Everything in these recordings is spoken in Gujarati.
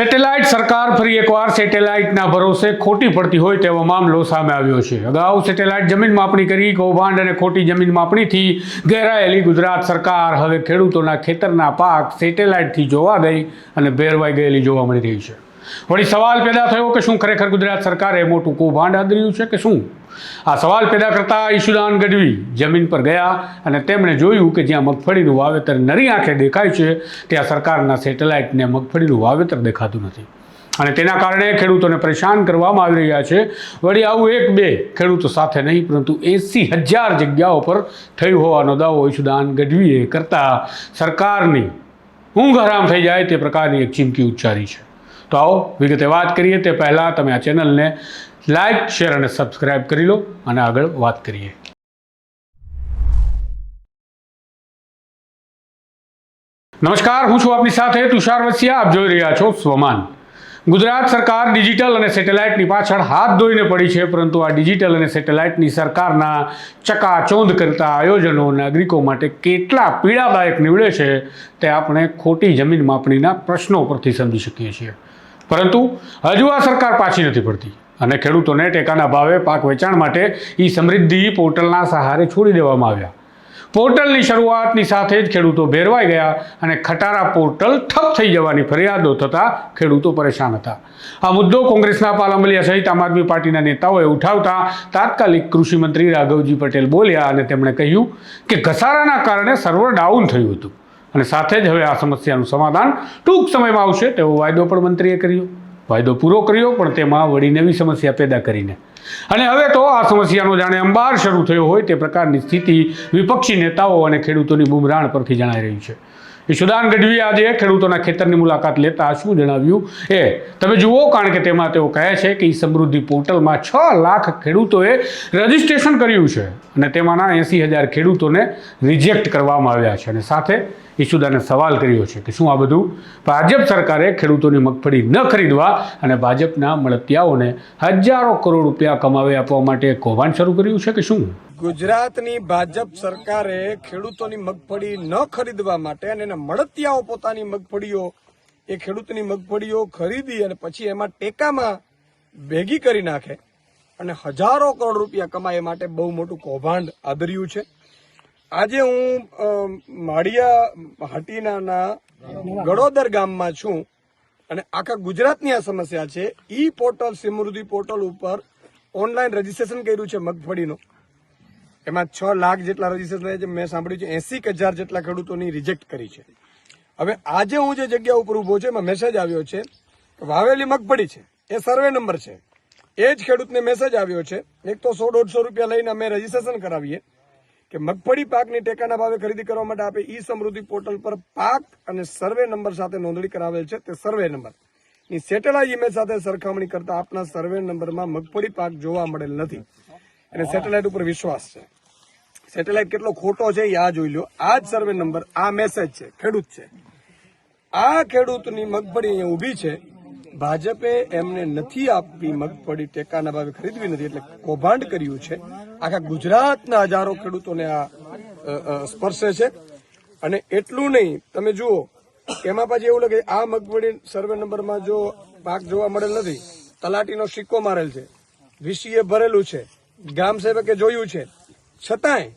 સેટેલાઇટ સરકાર ફરી એકવાર સેટેલાઇટના ભરોસે ખોટી પડતી હોય તેવો મામલો સામે આવ્યો છે. અગાઉ સેટેલાઇટ જમીન માપણી કરી, કૌભાંડ અને ખોટી જમીન માપણીથી ઘેરાયેલી ગુજરાત સરકાર હવે ખેડૂતોના ખેતરના પાક સેટેલાઇટથી જોવા ગઈ અને ભેરવાઈ ગયેલી જોવા મળી રહી છે. વળી સવાલ પેદા થયો કે શું ખરેખર ગુજરાત સરકારે મોટું કૌભાંડ આદર્યું છે કે શું? આ સવાલ પેદા કરતા ઈશુદાન ગઢવી જમીન પર ગયા અને તેમણે જોયું કે જ્યાં મગફળીનું વાવેતર નરી આંખે દેખાય છે, ત્યાં સરકારના સેટેલાઇટને મગફળીનું વાવેતર દેખાતું નથી. અને તેના કારણે ખેડૂતોને પરેશાન કરવામાં આવી રહ્યા છે. વળી આવું એક બે ખેડૂતો સાથે નહીં, પરંતુ એંસી હજાર જગ્યાઓ પર થયું હોવાનો દાવો ઈશુદાન ગઢવીએ કરતા સરકારની ઊંઘ હરામ થઈ જાય તે પ્રકારની એક ચીમકી ઉચ્ચારી છે. તો આવો, વિગતે વાત કરીએ તે પહેલાં તમે આ ચેનલને લાઇક શેર અને સબસ્ક્રાઇબ કરી લો અને આગળ વાત કરીએ. નમસ્કાર, હું છું આપની સાથે તુષાર વસિયા. આપ જોઈ રહ્યા છો સ્વમાન. ગુજરાત સરકાર ડિજિટલ અને સેટેલાઇટની પાછળ હાથ ધોઈને પડી છે, પરંતુ આ ડિજિટલ અને સેટેલાઇટની સરકારના ચકાચોંધ કરતા આયોજનો નાગરિકો માટે કેટલા પીડાદાયક નીવડે છે તે આપણે ખોટી જમીન માપણીના પ્રશ્નો પરથી સમજી શકીએ છીએ. પરંતુ હજુ આ સરકાર પાછી નથી પડતી. અને ખેડૂતોને ટેકાના ભાવે પાક વેચાણ માટે એ સમૃદ્ધિ પોર્ટલના સહારે છોડી દેવામાં આવ્યા. પોર્ટલની શરૂઆતની સાથે જ ખેડૂતો ભેરવાઈ ગયા અને ખટારા પોર્ટલ ઠપ થઈ જવાની ફરિયાદો થતાં ખેડૂતો પરેશાન હતા. આ મુદ્દો કોંગ્રેસના પાલંબલિયા સહિત આમ આદમી પાર્ટીના નેતાઓએ ઉઠાવતા તાત્કાલિક કૃષિમંત્રી રાઘવજી પટેલ બોલ્યા અને તેમણે કહ્યું કે ઘસારાના કારણે સર્વર ડાઉન થયું હતું. અને સાથે જ હવે આ સમસ્યાનું સમાધાન ટૂંક સમયમાં આવશે. તેવો વાયદો પણ મંત્રીએ કર્યો. વાયદો પૂરો કર્યો, પણ તેમાં વળી નવી સમસ્યા પેદા કરીને. અને હવે તો આ સમસ્યાનો જાણે અંબાર શરૂ થયો હોય તે પ્રકારની સ્થિતિ વિપક્ષી નેતાઓ અને ખેડૂતોની બુમરાણ પરથી જણાઈ રહી છે. ઈશુદાન ગઢવીએ આજે ખેડૂતોના ખેતરની મુલાકાત લેતા શું જણાવ્યું? એ, તમે જુઓ, કારણ કે તેમાં તેઓ કહે છે કે ઈ સમૃદ્ધિ પોર્ટલમાં છ લાખ ખેડૂતોએ રજીસ્ટ્રેશન કર્યું છે અને તેમાંના એંસી હજાર ખેડૂતોને રિજેક્ટ કરવામાં આવ્યા છે. અને સાથે ઈશુદાને સવાલ કર્યો છે કે શું આ બધું ભાજપ સરકારે ખેડૂતોની મગફળી ન ખરીદવા અને ભાજપના મળતિયાઓને હજારો કરોડ રૂપિયા કમાવી આપવા માટે કૌભાંડ શરૂ કર્યું છે કે શું? ગુજરાતની ભાજપ સરકારે ખેડૂતોની મગફળી ન ખરીદવા માટે અને એના મળતિયાઓ પોતાની મગફળીઓ, એ ખેડૂતની મગફળીઓ ખરીદી અને પછી એમાં ટેકામાં ભેગી કરી નાખે અને હજારો કરોડ રૂપિયા કમાય માટે બહુ મોટું કૌભાંડ આદર્યું છે. આજે હું માળિયા હાટીનાના ગડોદર ગામમાં છું અને આખા ગુજરાતની આ સમસ્યા છે. ઈ પોર્ટલ સમૃદ્ધિ પોર્ટલ ઉપર ઓનલાઈન રજીસ્ટ્રેશન કર્યું છે મગફળીનું. એમાં છ લાખ જેટલા રજીસ્ટ્રેશન થયા છે. મેં સાંભળ્યું છે એસી હજાર જેટલા ખેડૂતોની રિજેક્ટ કરી છે. હવે આજે હું જે જગ્યા ઉપર ઊભો છું, એમાં મેસેજ આવ્યો છે વાવેલી મગફળી છે. એ સર્વે નંબર છે. એ જ ખેડૂતને મેસેજ આવ્યો છે. એક તો સો દોઢસો રૂપિયા લઈને અમે રજીસ્ટ્રેશન કરાવીએ કે મગફળી પાકની ટેકાના ભાવે ખરીદી કરવા માટે આપે ઈ સમૃદ્ધિ પોર્ટલ પર પાક અને સર્વે નંબર સાથે નોંધણી કરાવેલ છે. તે સર્વે નંબરની સેટેલાઇટ ઇમેજ સાથે સરખામણી કરતા આપના સર્વે નંબરમાં મગફળી પાક જોવા મળેલ નથી. અને સેટેલાઇટ ઉપર વિશ્વાસ છે. સેટેલાઇટ કેટલો ખોટો છે એ આ જોઈ લો. આ જ સર્વે નંબર આ મેસેજ છે, ખેડૂત છે. આ ખેડૂતની મગફળી અહીંયા ઊભી છે. ભાજપે એમને નથી આપવી મગફળી, ટેકાના ભાવે ખરીદવી નથી, એટલે કૌભાંડ કર્યું છે. આખા ગુજરાતના હજારો ખેડૂતોને આ સ્પર્શે છે. અને એટલું નહીં, તમે જુઓ, એમાં પછી એવું લાગે આ મગફળી સર્વે નંબરમાં જો પાક જોવા મળેલ નથી, તલાટીનો સિક્કો મારેલ છે. વીસીએ ભરેલું છે. ગ્રામ સેવકે જોયું છે. છતાંય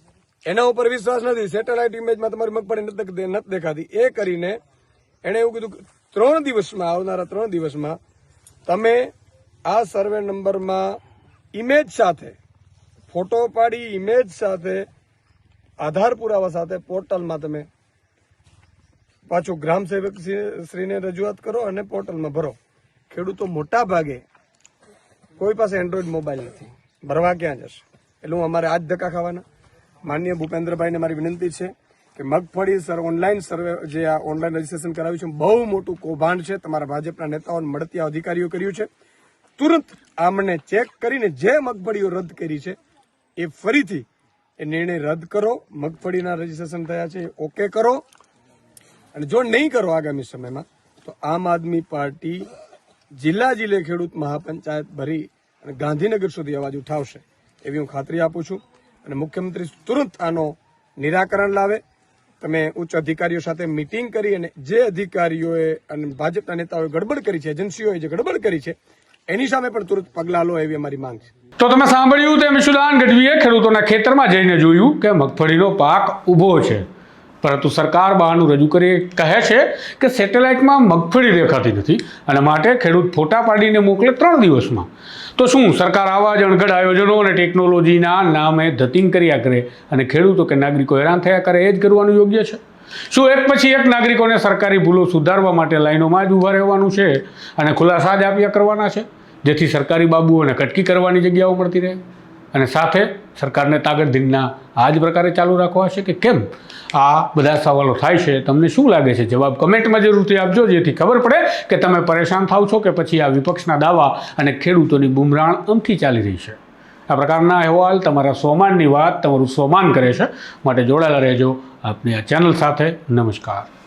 એના ઉપર વિશ્વાસ નથી. સેટેલાઇટ ઇમેજમાં તમારી મગફળી નથી દેખ- નથી દેખાતી. એ કરીને એણે એવું કીધું ત્રણ દિવસમાં, આવનારા ત્રણ દિવસમાં તમે આ સર્વે નંબરમાં ઇમેજ સાથે, ફોટો પાડી ઇમેજ સાથે, આધાર પુરાવા સાથે પોર્ટલમાં તમે પાછું ગ્રામ સેવક શ્રી- શ્રીને રજૂઆત કરો અને પોર્ટલમાં ભરો. ખેડૂતો મોટા ભાગે કોઈ પાસે એન્ડ્રોઈડ મોબાઈલ નથી. ભરવા ક્યાં જશે? એટલે હું અમારે આજ ધક્કા ખાવાના. માનનીય ભૂપેન્દ્રભાઈને મારી વિનંતી છે કે મગફળી સર ઓનલાઈન સર્વે જે આ ઓનલાઈન રજીસ્ટ્રેશન કરાવ્યું છે, બહુ મોટું કૌભાંડ છે. તમારા ભાજપના નેતાઓને મળતી અધિકારીઓ કર્યું છે. તુરંત આમને ચેક કરીને જે મગફળીઓ રદ કરી છે, એ ફરીથી એ નિર્ણય રદ કરો. મગફળીના રજીસ્ટ્રેશન થયા છે ઓકે કરો. અને જો નહીં કરો આગામી સમયમાં, તો આમ આદમી પાર્ટી જિલ્લા જિલ્લે ખેડૂત મહાપંચાયત ભરી અને ગાંધીનગર સુધી અવાજ ઉઠાવશે એવી હું ખાતરી આપું છું. અને મુખ્યમંત્રી તુરંત આનો નિરાકરણ લાવે. તમે ઉચ્ચ અધિકારીઓ સાથે મિટિંગ કરી અને જે અધિકારીઓએ અને ભાજપના નેતાઓએ ગડબડ કરી છે, એજન્સીઓએ જે ગડબડ કરી છે, એની સામે પણ તુરંત પગલાં લો એવી અમારી માંગ છે. તો તમે સાંભળ્યું તેમ વિશુદાન ગઢવીએ ખેડૂતોના ખેતરમાં જઈને જોયું કે મગફળીનો પાક ઊભો છે. પરંતુ સરકાર બહારનું રજૂ કરી કહે છે કે સેટેલાઇટમાં મગફળી દેખાતી નથી અને માટે ખેડૂત ફોટા પાડીને મોકલે ત્રણ દિવસમાં. તો શું સરકાર આવા જ અણઘડ આયોજનો અને ટેકનોલોજીના નામે ધતિંગ કર્યા કરે અને ખેડૂતો કે નાગરિકો હેરાન થયા કરે એ જ કરવાનું યોગ્ય છે? શું એક પછી એક નાગરિકોને સરકારી ભૂલો સુધારવા માટે લાઈનોમાં જ ઊભા રહેવાનું છે અને ખુલાસા જ આપ્યા કરવાના છે? જેથી સરકારી બાબુઓને કટકી કરવાની જગ્યાઓ મળતી રહે? અને સાથે સરકારને તાકતધીનના આ જ પ્રકારે ચાલુ રાખવા છે કે કેમ આ બધા સવાલો થાય છે, તમને શું લાગે છે? જવાબ કમેન્ટમાં જરૂરથી આપજો, જેથી ખબર પડે કે તમે પરેશાન થાવ છો કે પછી આ વિપક્ષના દાવા અને ખેડૂતોની બુમરાણ અમથી ચાલી રહી છે. આ પ્રકારના અહેવાલ તમારા સોમાનની વાત તમારું સોમાન કરે છે. માટે જોડાયેલા રહેજો આપની આ ચેનલ સાથે. નમસ્કાર.